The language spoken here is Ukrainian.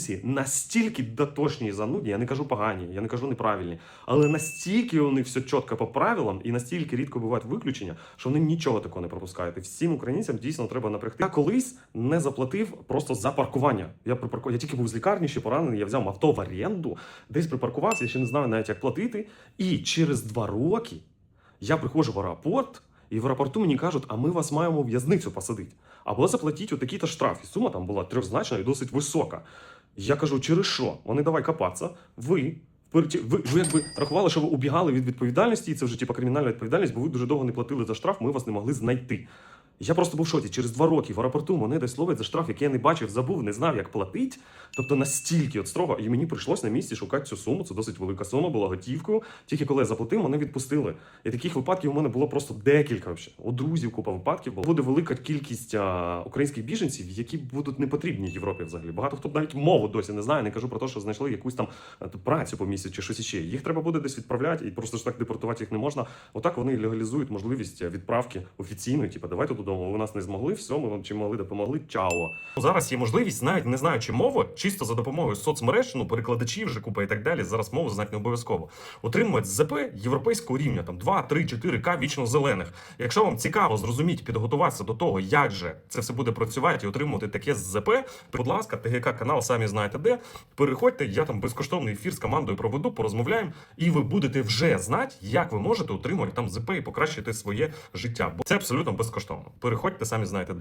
українці настільки дотошні і занудні, я не кажу погані, я не кажу неправильні, але настільки вони все чітко по правилам і настільки рідко бувають виключення, що вони нічого такого не пропускають. І всім українцям дійсно треба напрягти. Я колись не заплатив просто за паркування. Я припарку... я тільки був з лікарні, ще поранений. Я взяв авто в оренду, десь припаркувався, я ще не знаю навіть як платити. І через два роки я приходжу в аеропорт. І в аеропорту мені кажуть, а ми вас маємо в'язницю посадити. Або заплатіть отакий-то штраф. Сума там була трьохзначна і досить висока. Я кажу, через що? Вони давай копатися. Ви. Ви, ви якби рахували, що ви убігали від відповідальності, і це вже типа кримінальна відповідальність, бо ви дуже довго не платили за штраф, ми вас не могли знайти. Я просто був в шоці. Через два роки в аеропорту мене десь ловить за штраф, який я не бачив, забув, не знав, як платити. Тобто настільки от строго, і мені прийшлось на місці шукати цю суму. Це досить велика сума, була готівкою. Тільки коли я заплатив, мене відпустили. І таких випадків у мене було просто декілька. Вообще. У друзів купа випадків. було. Буде велика кількість а, українських біженців, які будуть не потрібні Європі взагалі. Багато хто навіть мову досі не знає. Не кажу про те, що знайшли якусь там е, працю по місяці чи щось іще. Їх треба буде десь відправляти, і просто ж так депортувати їх не можна. Отак вони легалізують можливість відправки офіційної. Типу, давайте додому. Ви нас не змогли, все, ми вам чим могли допомогли. Чао. Зараз є можливість, навіть не знаючи мови, чисто за допомогою соцмереж, ну перекладачів вже купа і так далі. Зараз мову знати не обов'язково. Отримувати ЗП європейського рівня, там 2, 3, 4К вічно зелених. Якщо вам цікаво зрозуміти, підготуватися до того, як же це все буде працювати і отримувати таке ЗП, будь ласка, ТГК канал, самі знаєте де. Переходьте, я там безкоштовний ефір з командою проведу, порозмовляємо, і ви будете вже знати, як ви можете отримувати там ЗП і покращити своє життя. Бо це абсолютно безкоштовно. Переходьте, самі знаєте де.